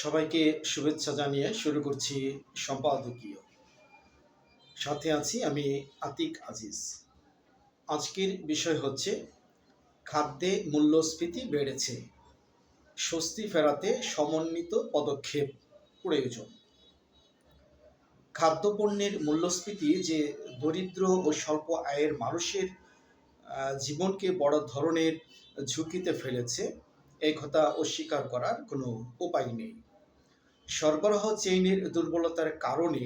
সবাইকে শুভেচ্ছা জানিয়ে শুরু করছি সম্পাদকীয়। সাথে আছি আমি আতিক আজিজ। আজকের বিষয় হচ্ছে, খাদ্যে মূল্যস্ফীতি বেড়েছে, স্বস্তি ফেরাতে সমন্বিত পদক্ষেপ প্রয়োজন। খাদ্যপণ্যের মূল্যস্ফীতি যে দরিদ্র ও স্বল্প আয়ের মানুষের জীবনকে বড় ধরনের ঝুঁকিতে ফেলেছে, এই কথা অস্বীকার করার কোনো উপায় নেই। সরবরাহ চেইনের দুর্বলতার কারণে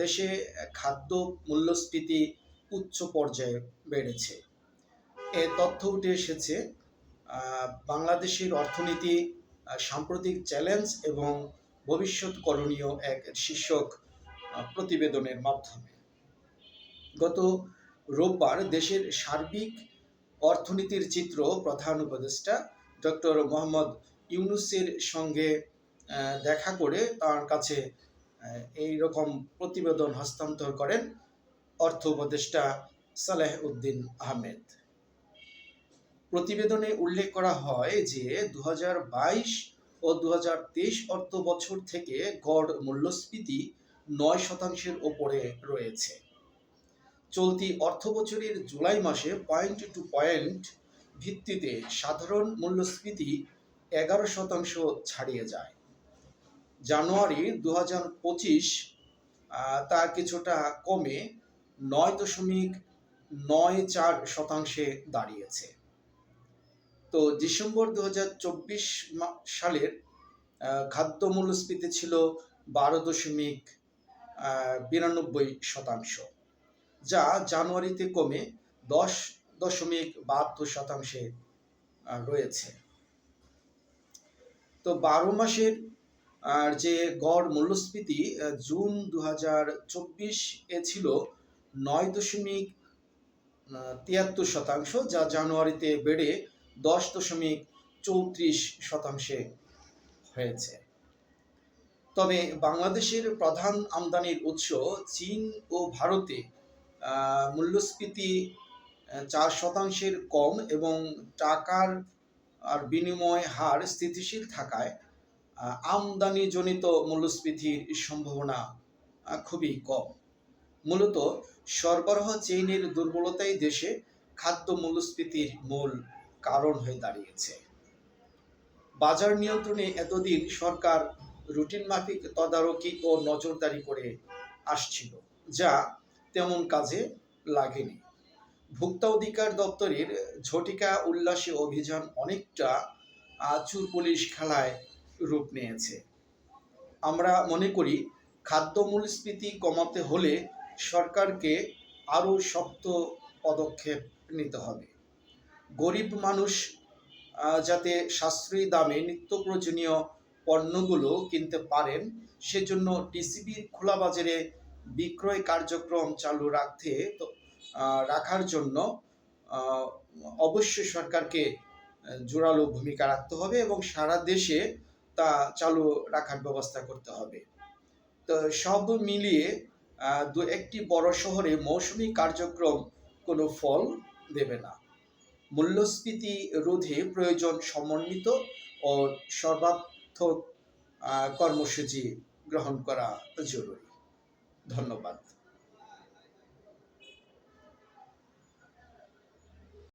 দেশে খাদ্য মূল্যস্ফীতি উচ্চ পর্যায়ে বেড়েছে। এ তথ্য উঠে এসেছে বাংলাদেশের অর্থনীতি সাম্প্রতিক চ্যালেঞ্জ এবং ভবিষ্যৎ করণীয় এক শীর্ষক প্রতিবেদনের মাধ্যমে। গত রোববার দেশের সার্বিক অর্থনীতির চিত্র প্রধান উপদেষ্টা ডক্টর মোহাম্মদ ইউনুসের সঙ্গে দেখা করে তার কাছে এই রকম প্রতিবেদন হস্তান্তর করেন অর্থ উপদেষ্টা সালেহ উদ্দিন আহমেদ। প্রতিবেদনে উল্লেখ করা হয় যে দু হাজার বাইশ ও দু হাজার তেইশ অর্থ বছর থেকে গড় মূল্যস্ফীতি নয় শতাংশের ওপরে রয়েছে। চলতি অর্থ বছরের জুলাই মাসে পয়েন্ট টু পয়েন্ট ভিত্তিতে সাধারণ মূল্যস্ফীতি এগারো শতাংশ ছাড়িয়ে যায়। জানুয়ারি দু হাজার পঁচিশ তা কিছুটা কমে নয় দশমিক নয় চার শতাংশে দাঁড়িয়েছে। তো ডিসেম্বর দু হাজার চব্বিশ সালের খাদ্য মূল্যস্ফীতি ছিল বারো দশমিক বিরানব্বই শতাংশ, যা জানুয়ারিতে কমে দশ দশমিক বাহাত্তর শতাংশে রয়েছে। তো বারো মাসের আর যে গড় মূল্যস্ফীতি জুন দু হাজার চব্বিশ এ ছিল নয় দশমিক তিয়াত্তর শতাংশ, যা জানুয়ারিতে বেড়ে দশ দশমিক চৌত্রিশ শতাংশে হয়েছে। তবে বাংলাদেশের প্রধান আমদানির উৎস চীন ও ভারতে মূল্যস্ফীতি চার শতাংশের কম এবং টাকার আর বিনিময় হার স্থিতিশীল থাকায় আমদানিজনিত মূল্যস্ফীতির সম্ভাবনা খুবই কম। মূলত সরবরাহ চেইনের দুর্বলতাই দেশে খাদ্য মূল্যস্ফীতির মূল কারণ হয়ে দাঁড়িয়েছে। বাজার নিয়ন্ত্রণে এতদিন সরকার রুটিন মাফিক তদারকি ও নজরদারি করে আসছিল, যা তেমন কাজে লাগেনি। ভোক্তা অধিকার দপ্তরের ঝটিকা উল্লাসী অভিযান অনেকটা চুর পুলিশ খেলায় রূপ নিয়েছে। আমরা মনে করি খাদ্য মূল্যস্ফীতি কমাতে হলে সরকারকে আরও শক্ত পদক্ষেপ নিতে হবে। গরিব মানুষ যাতে সাশ্রয়ী দামে নিত্য প্রয়োজনীয় পণ্যগুলো কিনতে পারেন, সেজন্য টিসিবির খোলা বাজারে বিক্রয় কার্যক্রম চালু রাখতে রাখার জন্য অবশ্যই সরকারকে জোরালো ভূমিকা রাখতে হবে এবং সারা দেশে তা চালু রাখার ব্যবস্থা করতে হবে। তো সব মিলিয়ে দু একটি বড় শহরে মৌসুমি কার্যক্রম কোনো ফল দেবে না। মূল্যস্ফীতি রোধে প্রয়োজন সমন্বিত ও সর্বাত্মক কর্মসূচি গ্রহণ করা জরুরি। ধন্যবাদ।